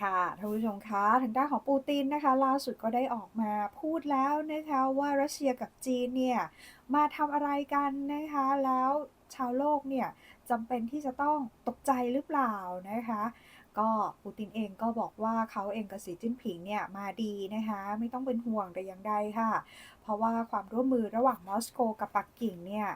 ค่ะท่านผู้ชมคะทางด้านของปูตินนะคะล่าสุดก็ได้ออกมาพูดแล้วนะคะว่ารัสเซียกับจีนเนี่ยมาทำอะไรกันนะคะแล้วชาวโลกเนี่ยจำเป็นที่จะต้องตกใจหรือเปล่านะคะก็ปูตินเองก็บอกว่าเขาเองกับสีจิ้นผิงเนี่ยมาดีนะคะไม่ต้องเป็นห่วงแต่อย่างใดค่ะ เพราะว่าความร่วมมือระหว่างมอสโกกับปักกิ่งเนี่ย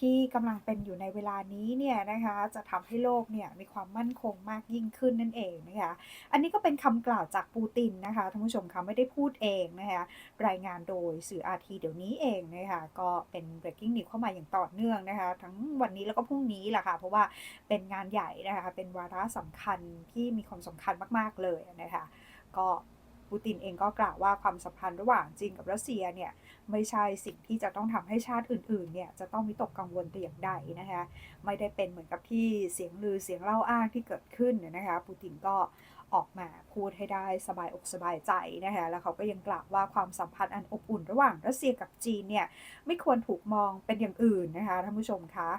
ที่กำลังเป็นอยู่ในเวลานี้เนี่ยนะคะจะทำให้โลกเนี่ยมีความมั่นคงมากยิ่งขึ้นนั่นเองนะคะอันนี้ก็เป็นคำกล่าวจากปูตินนะคะท่านผู้ชมคะไม่ได้พูดเองนะคะรายงานโดยสื่ออาทีเดี๋ยวนี้เองนะคะก็เป็น breaking news เข้ามาอย่างต่อเนื่องนะคะทั้งวันนี้แล้วก็พรุ่งนี้แหละค่ะเพราะว่าเป็นงานใหญ่นะคะเป็นวาระสำคัญที่มีความสำคัญมาก ๆ เลยนะคะก็ ปูตินเองก็กล่าวว่าความสัมพันธ์ระหว่างจีนกับรัสเซียเนี่ยไม่ใช่สิ่งที่จะต้องทำให้ชาติอื่นๆเนี่ยจะต้องมีตกกังวลแต่อย่างใดนะคะไม่ได้เป็นเหมือนกับที่เสียงลือเสียงเล่าอ้างที่เกิดขึ้นนะคะปูตินก็ออกมาพูดให้ได้สบายอกสบายใจนะคะแล้วเขาก็ยังกล่าวว่าความสัมพันธ์อันอบอุ่นระหว่างรัสเซียกับจีนเนี่ยไม่ควรถูกมองเป็นอย่างอื่นนะคะท่านผู้ชมคะ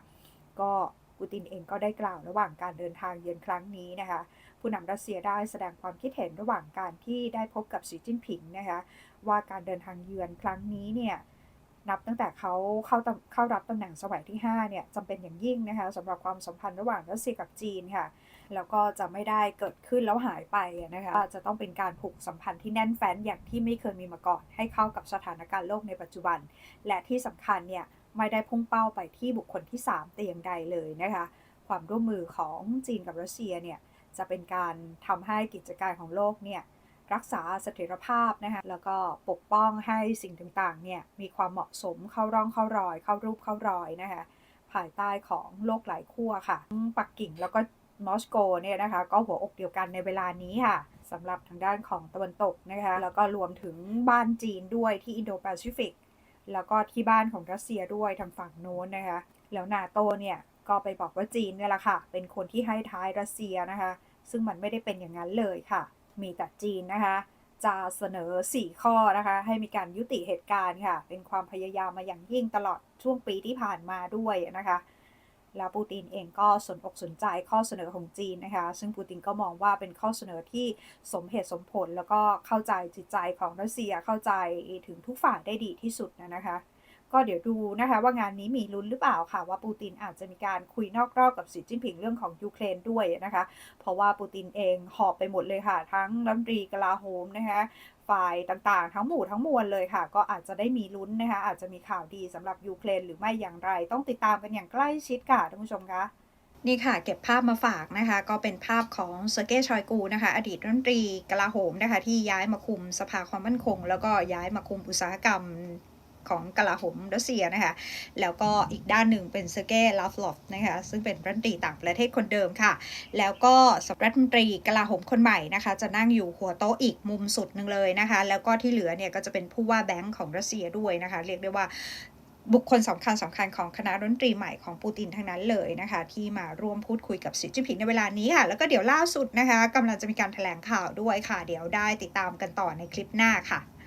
ก็ ปูตินเองก็ได้กล่าวระหว่างการเดินทางเยือนครั้งนี้นะคะ ผู้นำรัสเซียได้แสดงความคิดเห็นระหว่างการที่ได้พบกับสีจิ้นผิงนะคะว่าการเดินทางเยือนครั้งนี้เนี่ยนับตั้งแต่เขาเข้าเข้ารับตำแหน่งสมัยที่5เนี่ยจำเป็นอย่างยิ่งนะคะสำหรับความสัมพันธ์ระหว่างรัสเซียกับจีนค่ะแล้วก็จะไม่ได้เกิดขึ้นแล้วหายไปนะคะจะต้องเป็นการผูกสัมพันธ์ที่แน่นแฟ้นอย่างที่ไม่เคยมีมาก่อน ให้เข้ากับสถานการณ์โลกในปัจจุบัน และที่สำคัญเนี่ย ไม่ได้พุ่งเป้าไปที่บุคคลที่ 3 แต่อย่างใดเลยนะคะ ความร่วมมือของจีนกับรัสเซียเนี่ยจะเป็นการทำให้กิจการของโลกเนี่ยรักษาเสถียรภาพนะคะแล้วก็ปกป้องให้สิ่งต่างๆเนี่ยมีความเหมาะสมเข้าร่องเข้ารอย เข้ารูปเข้ารอยนะคะภายใต้ของโลกหลายขั้วค่ะปักกิ่งแล้วก็มอสโกเนี่ยนะคะก็หัวอกเดียวกันในเวลานี้ค่ะสำหรับทางด้านของตะวันตกนะคะแล้วก็รวมถึงบ้านจีนด้วยที่อินโดแปซิฟิก แล้วก็ที่บ้านของรัสเซียด้วยทางฝั่งโน้นนะคะ แล้วนาโตเนี่ยก็ไปบอกว่าจีนเนี่ยแหละค่ะ เป็นคนที่ให้ท้ายรัสเซียนะคะ ซึ่งมันไม่ได้เป็นอย่างนั้นเลยค่ะ มีแต่จีนนะคะ จะเสนอ 4 ข้อนะคะ ให้มีการยุติเหตุการณ์ค่ะ เป็นความพยายามมาอย่างยิ่งตลอดช่วงปีที่ผ่านมาด้วยนะคะ แล้วปูตินเองก็สนอกสนใจข้อเสนอของจีนนะคะ ซึ่งปูตินก็มองว่าเป็นข้อเสนอที่สมเหตุสมผล แล้วก็เข้าใจจิตใจของรัสเซียเข้าใจถึงทุกฝ่ายได้ดีที่สุดนะคะ ก็เดี๋ยวดูนะคะว่างานนี้มีลุ้นหรือเปล่าค่ะว่าปูตินอาจจะมีการคุยนอกรอบกับสีจิ้นผิงเรื่องของยูเครนด้วยนะคะ เพราะว่าปูตินเองหอบไปหมดเลยค่ะ ทั้งรัฐมนตรีกลาโหมนะคะฝ่ายต่างๆ ทั้งหมู่ทั้งมวลเลยค่ะ ก็อาจจะได้มีลุ้นนะคะอาจจะมีข่าวดีสำหรับยูเครนหรือไม่อย่างไร ต้องติดตามกันอย่างใกล้ชิดค่ะท่านผู้ชมคะนี่ค่ะ เก็บภาพมาฝากนะคะ ก็เป็นภาพของเซอร์เกย์ชอยกูนะคะ อดีตรัฐมนตรีกลาโหมนะคะ ที่ย้ายมาคุมสภาความมั่นคง แล้วก็ย้ายมาคุมอุตสาหกรรม ของกลาโหมรัสเซียนะคะ แล้วก็อีกด้านหนึ่งเป็นเซเก้ลาฟลอฟนะคะซึ่งเป็นรัฐมนตรีต่างประเทศคนเดิมค่ะ แล้วก็สัรัฐมนตรีกลาโหมคนใหม่นะคะ จะนั่งอยู่หัวโต๊ะอีกมุมสุดหนึ่งเลยนะคะ แล้วก็ที่เหลือเนี่ยก็จะเป็นผู้ว่าแบงก์ของรัสเซียด้วยนะคะ เรียกได้ว่าบุคคลสำคัญสำคัญของคณะรัฐมนตรีใหม่ของปูตินทั้งนั้นเลยนะคะ ที่มาร่วมพูดคุยกับสีจิ้นผิงในเวลานี้ค่ะ แล้วก็เดี๋ยวล่าสุดนะคะกำลังจะมีการแถลงข่าวด้วยค่ะ เดี๋ยวได้ติดตามกันต่อในคลิปหน้าค่ะ